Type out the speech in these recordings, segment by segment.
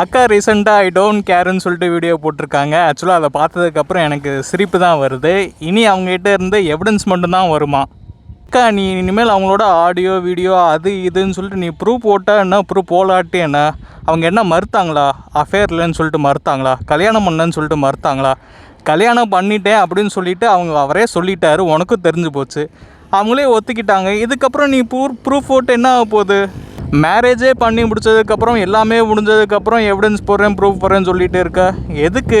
அக்கா ரீசெண்டாக I don't கேர்ன்னு சொல்லிட்டு வீடியோ போட்டிருக்காங்க. ஆக்சுவலாக அதை பார்த்ததுக்கப்புறம் எனக்கு சிரிப்பு தான் வருது. இனி அவங்ககிட்ட இருந்து எவிடன்ஸ் மட்டும்தான் வருமா? அக்கா நீ இனிமேல் அவங்களோட ஆடியோ வீடியோ அது இதுன்னு சொல்லிட்டு நீ ப்ரூஃப் போட்டால் என்ன? ப்ரூஃப் போலாட்டி என்ன? அவங்க என்ன மறுத்தாங்களா? அஃபேர் இல்லைன்னு சொல்லிட்டு மறுத்தாங்களா? கல்யாணம் பண்ணேன்னு சொல்லிட்டு மறுத்தாங்களா? கல்யாணம் பண்ணிட்டேன் அப்படின்னு சொல்லிட்டு அவங்க அவரே சொல்லிட்டாரு. உனக்கும் தெரிஞ்சு போச்சு. அவங்களே ஒத்துக்கிட்டாங்க. இதுக்கப்புறம் நீ ப்ரூ ப்ரூஃப் போட்டு என்ன ஆக போகுது? மேரேஜே பண்ணி முடிச்சதுக்கப்புறம் எல்லாமே முடிஞ்சதுக்கப்புறம் எவிடன்ஸ் போடுறேன் ப்ரூஃப் போடுறேன்னு சொல்லிட்டு இருக்க. எதுக்கு?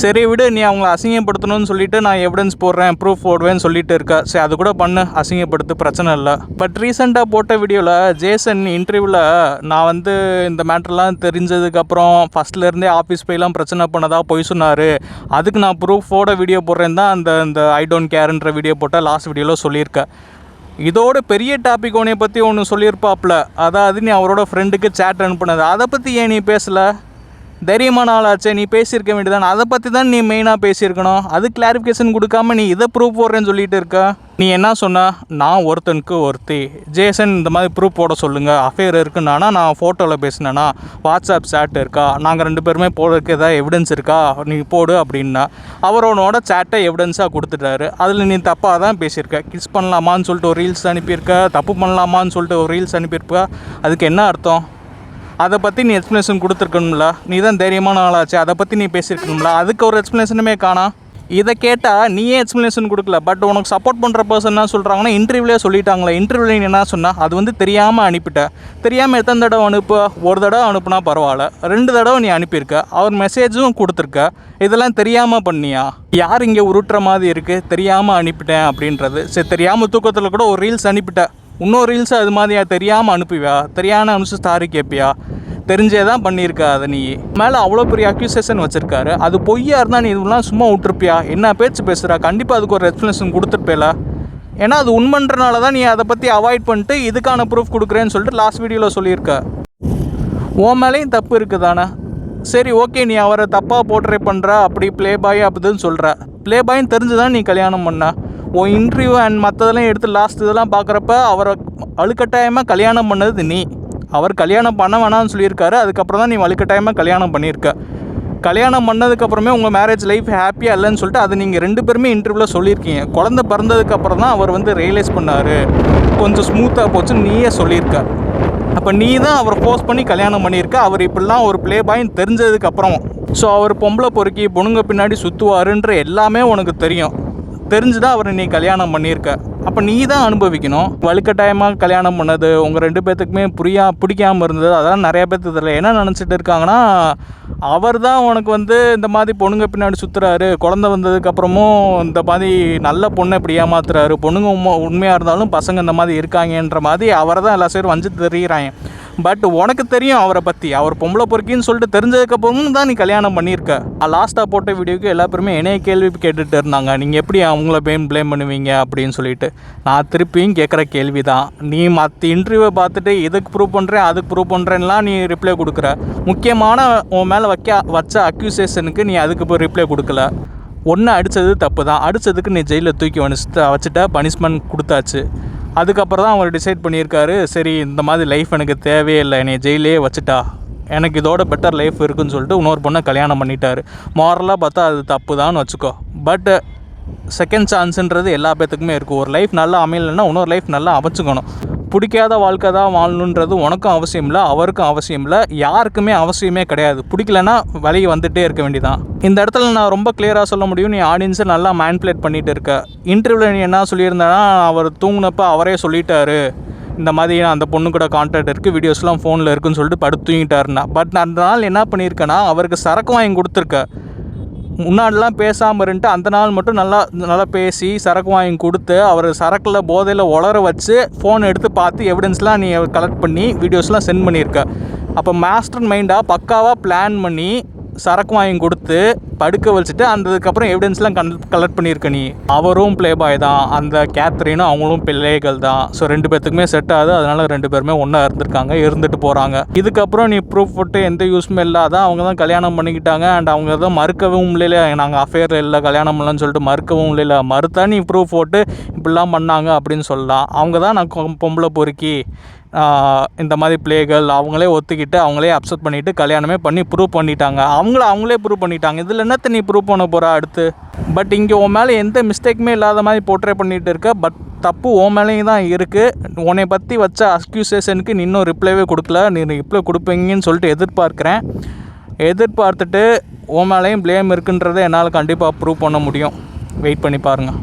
சரி விடு நீ அவங்கள அசிங்கப்படுத்தணும்னு சொல்லிட்டு நான் எவிடன்ஸ் போடுறேன் ப்ரூஃப் போடுவேன்னு சொல்லிட்டு இருக்க. சரி அது கூட பண்ணு அசிங்கப்படுத்து பிரச்சனை இல்லை. பட் ரீசெண்டாக போட்ட வீடியோவில் ஜேசன் இன்டர்வியூவில் நான் வந்து இந்த மேட்ரெலாம் தெரிஞ்சதுக்கப்புறம் ஃபஸ்ட்லேருந்தே ஆஃபீஸ் போயெல்லாம் பிரச்சனை பண்ணதாக போய் சொன்னார். அதுக்கு நான் ப்ரூஃபோட வீடியோ போடுறேன் தான் அந்த இந்த ஐ டோன்ட் கேர்ன்ற வீடியோ போட்ட லாஸ்ட் வீடியோவில் சொல்லியிருக்கேன். இதோட பெரிய டாபிக் உன்னை பற்றி ஒன்று சொல்லியிருப்பாப்ல. அதாவது நீ அவரோட ஃப்ரெண்டுக்கு சேட் அனுப்புனது. அதை பற்றி ஏன் நீ பேசலை? தைரியமான ஆளாச்சே நீ பேசியிருக்க வேண்டியதான் அதை பற்றி தான் நீ மெயினாக பேசியிருக்கணும். அது கிளாரிஃபிகேஷன் கொடுக்காம நீ இதை ப்ரூஃப் போடுறேன்னு சொல்லிட்டு இருக்க. நீ என்ன சொன்ன? நான் ஒருத்தனுக்கு ஒருத்தி. ஜேசன் இந்த மாதிரி ப்ரூஃப் போட சொல்லுங்கள் அஃபேர் இருக்குன்னானா நான் ஃபோட்டோவில் பேசினேன்னா வாட்ஸ்அப் சேட் இருக்கா? நாங்கள் ரெண்டு பேருமே போடுறதுக்கு ஏதாவது எவிடன்ஸ் இருக்கா? நீ போடு அப்படின்னா. அவரோனோட சேட்டை எவிடன்ஸாக கொடுத்துட்டாரு. அதில் நீ தப்பாக தான் பேசியிருக்க. கிஸ் பண்ணலாமான்னு சொல்லிட்டு ஒரு ரீல்ஸ் அனுப்பியிருக்க. தப்பு பண்ணலாமான்னு சொல்லிட்டு ஒரு ரீல்ஸ் அனுப்பியிருக்க அதுக்கு என்ன அர்த்தம்? அதை பற்றி நீ எக்ஸ்ப்ளனேஷன் கொடுத்துருக்கணும்ல. நீ தான் தைரியமான ஆளாச்சு. அதை பற்றி நீ பேசியிருக்கணும்ல. அதுக்கு ஒரு எக்ஸ்ப்ளனேஷனுமே காணா. இதை கேட்டால் நீயே எக்ஸ்ப்ளனேஷன் கொடுக்கல. பட் உனக்கு சப்போர்ட் பண்ணுற பர்சன் என்ன சொல்கிறாங்கன்னா இன்டர்வியூலே சொல்லிட்டாங்களே. இன்டர்வியூவில் நீ என்ன சொன்னால் அது வந்து தெரியாமல் அனுப்பிட்டேன் தெரியாமல் எத்தனை தடவை அனுப்பு? ஒரு தடவை அனுப்புனா பரவாயில்ல. ரெண்டு தடவை நீ அனுப்பியிருக்க. அவர் மெசேஜும் கொடுத்துருக்க. இதெல்லாம் தெரியாமல் பண்ணியா? யார் இங்கே உருட்டுற மாதிரி இருக்குது தெரியாமல் அனுப்பிட்டேன் அப்படின்றது. சரி தெரியாமல் தூக்கத்தில் கூட ஒரு ரீல்ஸ் அனுப்பிட்டேன் இன்னொரு ரீல்ஸ் அது மாதிரியா தெரியாமல் அனுப்புவியா? தெரியாமல் அனுப்பிச்சு ஸ்டாரி கேட்பியா தெரிஞ்சே தான் பண்ணியிருக்கா அதை நீ. மேலே அவ்வளோ பெரிய அக்யூசேஷன் வச்சுருக்காரு. அது பொய்யா இருந்தால் நீ இதெல்லாம் சும்மா விட்டுருப்பியா? என்ன பேச்சு பேசுகிறா கண்டிப்பாக அதுக்கு ஒரு எக்ஸ்ப்ளனேஷன் கொடுத்துருப்பேல. ஏன்னா அது உண்மைன்றனால தான் நீ அதை பற்றி அவாய்ட் பண்ணிட்டு இதுக்கான ப்ரூஃப் கொடுக்குறேன்னு சொல்லிட்டு லாஸ்ட் வீடியோவில் சொல்லியிருக்க. உன் மேலேயும் தப்பு இருக்குதானே? சரி ஓகே நீ அவரை தப்பாக போர்ட்ரே பண்ணுற அப்படி ப்ளே பாய் அப்படின்னு சொல்கிற ப்ளே பாயின்னு தெரிஞ்சு தான் நீ கல்யாணம் பண்ண. உன் இன்டர்வியூ அண்ட் மற்றதெல்லாம் எடுத்து லாஸ்ட் இதெல்லாம் பார்க்குறப்ப அவரை அழுக்கட்டாயமாக கல்யாணம் பண்ணது நீ. அவர் கல்யாணம் பண்ண வேணாம்னு சொல்லியிருக்காரு. அதுக்கப்புறம் தான் நீ வலுக்கட்டாயமாக கல்யாணம் பண்ணியிருக்க. கல்யாணம் பண்ணதுக்கப்புறமே உங்கள் மேரேஜ் லைஃப் ஹாப்பியாக இல்லைன்னு சொல்லிட்டு அது நீங்கள் ரெண்டு பேருமே இன்டர்வியூவில் சொல்லியிருக்கீங்க. குழந்த பிறந்ததுக்கப்புறம் தான் அவர் வந்து ரியலைஸ் பண்ணார். கொஞ்சம் ஸ்மூத்தாக போச்சுன்னு நீயே சொல்லியிருக்க. அப்போ நீ தான் அவரை ஃபோர்ஸ் பண்ணி கல்யாணம் பண்ணியிருக்க. அவர் இப்படிலாம் ஒரு ப்ளே பாயின்னு தெரிஞ்சதுக்கப்புறம். ஸோ அவர் பொம்பளை பொறுக்கி பொண்ணுங்க பின்னாடி சுற்றுவாருன்ற எல்லாமே உனக்கு தெரியும். தெரிஞ்சு தான் அவரை நீ கல்யாணம் பண்ணியிருக்க. அப்போ நீ தான் அனுபவிக்கணும். வலுக்கட்டாயமாக கல்யாணம் பண்ணது உங்கள் ரெண்டு பேர்த்துக்குமே புரியா பிடிக்காமல் இருந்தது அதெல்லாம் நிறைய பேர்த்து இதில் என்ன நினச்சிட்டு இருக்காங்கன்னா அவர் தான் உனக்கு வந்து இந்த மாதிரி பொண்ணுங்க பின்னாடி சுற்றுறாரு குழந்த வந்ததுக்கப்புறமும் இந்த மாதிரி நல்ல பொண்ணை இப்படி ஏமாத்துறாரு. பொண்ணுங்க உண்மை உண்மையாக இருந்தாலும் பசங்க இந்த மாதிரி இருக்காங்கன்ற மாதிரி அவரை தான் எல்லா சைடும் வஞ்சு தெரியுறாங்க. பட் உனக்கு தெரியும் அவரை பற்றி அவர் பொம்பளை பொறுக்கின்னு சொல்லிட்டு தெரிஞ்சதுக்கப்புறமும் தான் நீ கல்யாணம் பண்ணியிருக்க. லாஸ்ட்டாக போட்ட வீடியோக்கு எல்லா பேருமே என்னைய கேள்வி கேட்டுட்டு இருந்தாங்க. நீங்கள் எப்படி அவங்கள ப்ளேம் ப்ளேம் பண்ணுவீங்க அப்படின்னு சொல்லிட்டு. நான் திருப்பியும் கேட்குற கேள்வி தான் நீ மற்ற இன்டர்வியூவை பார்த்துட்டு இதுக்கு ப்ரூவ் பண்ணுறேன் அதுக்கு ப்ரூவ் பண்ணுறேன்லாம் நீ ரிப்ளை கொடுக்குற. முக்கியமான உன் மேலே வைக்க வச்ச அக்யூசேஷனுக்கு நீ அதுக்கு போய் ரிப்ளை கொடுக்கல. ஒன்று அடித்தது தப்பு தான் அடித்ததுக்கு நீ ஜெயிலில் தூக்கி வச்சு வச்சுட்ட பனிஷ்மெண்ட் கொடுத்தாச்சு. அதுக்கப்புறம் தான் அவர் டிசைட் பண்ணியிருக்காரு சரி இந்த மாதிரி லைஃப் எனக்கு தேவையே இல்லை என்னை ஜெயிலே வச்சுட்டா. எனக்கு இதோட பெட்டர் லைஃப் இருக்குன்னு சொல்லிட்டு இன்னொரு பொண்ணை கல்யாணம் பண்ணிட்டாரு. மாரலாக பார்த்தா அது தப்பு தான் வச்சுக்கோ பட் செகண்ட் சான்ஸுன்றது எல்லா பேத்துக்குமே இருக்கும் ஒரு லைஃப் நல்லா அமையலைன்னா இன்னொரு லைஃப் நல்லா அமைச்சுக்கணும். பிடிக்காத வாழ்க்கை தான் வாழணுன்றது உனக்கும் அவசியம் இல்லை அவருக்கும் அவசியம் இல்லை யாருக்குமே அவசியமே கிடையாது. பிடிக்கலன்னா வழியை வந்துட்டே இருக்க வேண்டியதான் இந்த இடத்துல நான் ரொம்ப கிளியராக சொல்ல முடியும் நீ ஆடியன்ஸை நல்லா மேன்ப்ளேட் பண்ணிட்டு இருக்க. இன்டர்வியூவில் நீ என்ன சொல்லியிருந்தேன்னா அவர் தூங்கினப்ப அவரே சொல்லிட்டாரு. இந்த மாதிரி அந்த பொண்ணு கூட கான்டாக்ட் இருக்குது வீடியோஸ்லாம் ஃபோனில் இருக்குன்னு சொல்லிட்டு படுத்து தூங்கிட்டாருன்னா. பட் அந்த நாள் என்ன பண்ணியிருக்கேன்னா அவருக்கு சரக்கு வாங்கி கொடுத்துருக்க. முன்னாடிலாம் பேசாமல் இருந்துட்டு அந்த நாள் மட்டும் நல்லா நல்லா பேசி சரக்கு வாங்கி கொடுத்து அவர் சரக்கில் போதையில் உளர வச்சு ஃபோன் எடுத்து பார்த்து எவிடன்ஸ்லாம் நீ கலெக்ட் பண்ணி வீடியோஸ்லாம் சென்ட் பண்ணியிருக்க. அப்போ மாஸ்டர் மைண்டாக பக்காவாக பிளான் பண்ணி சரக்கு வாங்கி கொடுத்து படுக்க வச்சுட்டு அந்த இதுக்கப்புறம் எவிடன்ஸ்லாம் கன் கலெக்ட் பண்ணியிருக்க நீ. அவரும் ப்ளே பாய் தான். அந்த கேத்ரினும் அவங்களும் பிள்ளைகள் தான். ஸோ ரெண்டு பேர்த்துக்குமே செட் ஆகுது. அதனால ரெண்டு பேருமே ஒன்றா இருந்திருக்காங்க இருந்துட்டு போகிறாங்க இதுக்கப்புறம் நீ ப்ரூஃப் போட்டு எந்த யூஸ்மே இல்லாத அவங்க தான் கல்யாணம் பண்ணிக்கிட்டாங்க. அண்ட் அவங்க தான் மறுக்கவும் இல்லை நாங்கள் அஃபேர் இல்லை கல்யாணம் பண்ணலன்னு சொல்லிட்டு மறுக்கவும் இல்லை மறுத்தா நீ ப்ரூஃப் போட்டு இப்படிலாம் பண்ணாங்க அப்படின்னு சொல்லலாம். அவங்க தான் நான் கொ- பொம்பளை பொறுக்கி இந்த மாதிரி பிளேகள் அவங்களே ஒத்துக்கிட்டு அவங்களே அப்செட் பண்ணிவிட்டு கல்யாணமே பண்ணி ப்ரூவ் பண்ணிட்டாங்க. அவங்கள அவங்களே ப்ரூவ் பண்ணிட்டாங்க. இதில் என்னத்தை நீ ப்ரூவ் பண்ண போகிறா அடுத்து? பட் இங்கே உன் மேலே எந்த மிஸ்டேக்குமே இல்லாத மாதிரி போர்ட்ரே பண்ணிகிட்டு இருக்க. பட் தப்பு உன் மேலேயும் தான் இருக்குது உன்னை பற்றி வச்ச அஸ்க்யூசேஷனுக்கு நீ இன்னும் ரிப்ளைவே கொடுக்கல. நீ ரிப்ளை கொடுப்பீங்கன்னு சொல்லிட்டு எதிர்பார்க்குறேன். எதிர்பார்த்துட்டு உன் மேலேயும் ப்ளேம் இருக்குன்றதை என்னால் கண்டிப்பாக ப்ரூவ் பண்ண முடியும். வெயிட் பண்ணி பாருங்கள்